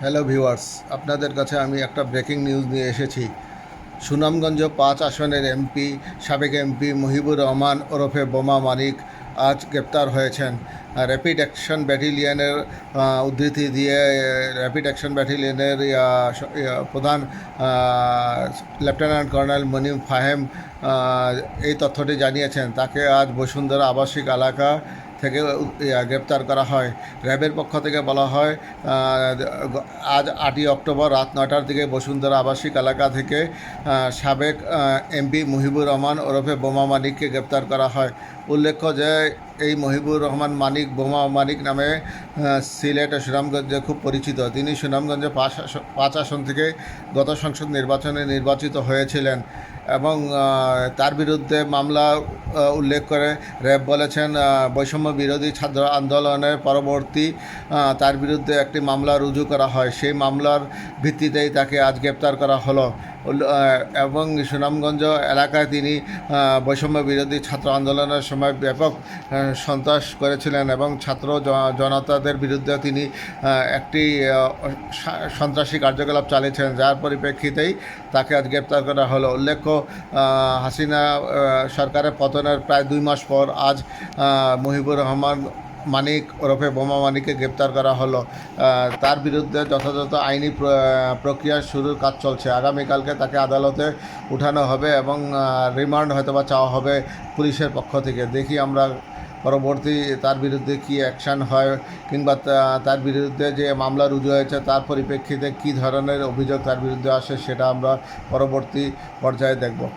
Hello viewers আপনাদের কাছে আমি একটা ব্রেকিং নিউজ নিয়ে এসেছি। সুনামগঞ্জ পাঁচ আসনের এমপি সাবেক এমপি মহিবুর রহমান ওরফে বোমা মানিক আজ গ্রেপ্তার হয়েছেন। র্যাপিড অ্যাকশন ব্যাটালিয়নের উদ্ধৃতি দিয়ে র্যাপিড অ্যাকশন ব্যাটালিয়নের প্রধান লেফটেন্যান্ট কর্নেল মনিম ফাহেম এই তথ্যটি জানিয়েছেন। তাকে আজ বসুন্ধরা আবাসিক এলাকা থেকে গ্রেপ্তার করা হয়। র্যাবের পক্ষ থেকে বলা হয় আজ আটই অক্টোবর রাত নয়টার দিকে বসুন্ধরা আবাসিক এলাকা থেকে সাবেক এমপি মুহিবুর রহমান ওরফে বোমা মানিককে গ্রেপ্তার করা হয়। উল্লেখ্য যে, এই মহিবুর রহমান মানিক বোমা মানিক নামে সিলেট ও সুনামগঞ্জে খুব পরিচিত। তিনি সুনামগঞ্জে পাঁচ আসন থেকে গত সংসদ নির্বাচনে নির্বাচিত হয়েছিলেন। এবং তার বিরুদ্ধে মামলা উল্লেখ করে র্যাব বলেছেন বৈষম্য বিরোধী ছাত্র আন্দোলনের পরবর্তী তার বিরুদ্ধে একটি মামলা রুজু করা হয়। সেই মামলার ভিত্তিতেই তাকে আজ গ্রেপ্তার করা হলো। এবং সুনামগঞ্জ এলাকায় তিনি বৈষম্য বিরোধী ছাত্র আন্দোলনের সময় ব্যাপক সন্ত্রাস করেছিলেন এবং ছাত্র জনতাদের বিরুদ্ধে তিনি একটি সন্ত্রাসী কার্যকলাপ চালিয়েছেন যার পরিপ্রেক্ষিতেই তাকে আজ গ্রেপ্তার করা হলো। উল্লেখ্য হাসিনা সরকারের পতনের প্রায় দুই মাস পর আজ মহিবুর রহমান মানিক ওরফে বোমা মানিককে গ্রেপ্তার করা হলো। তার বিরুদ্ধে যথাযথ আইনি প্র- প্রক্রিয়া শুরুর কাজ চলছে। আগামীকালকে তাকে আদালতে উঠানো হবে এবং রিমান্ড হয়তো বা চাওয়া হবে পুলিশের পক্ষ থেকে। দেখি আমরা পরবর্তী তার বিরুদ্ধে কি অ্যাকশান হয় কিংবা তার বিরুদ্ধে যে মামলা রুজু হয়েছে তার পরিপ্রেক্ষিতে কী ধরনের অভিযোগ তার বিরুদ্ধে আসে সেটা আমরা পরবর্তী পর্যায়ে দেখব।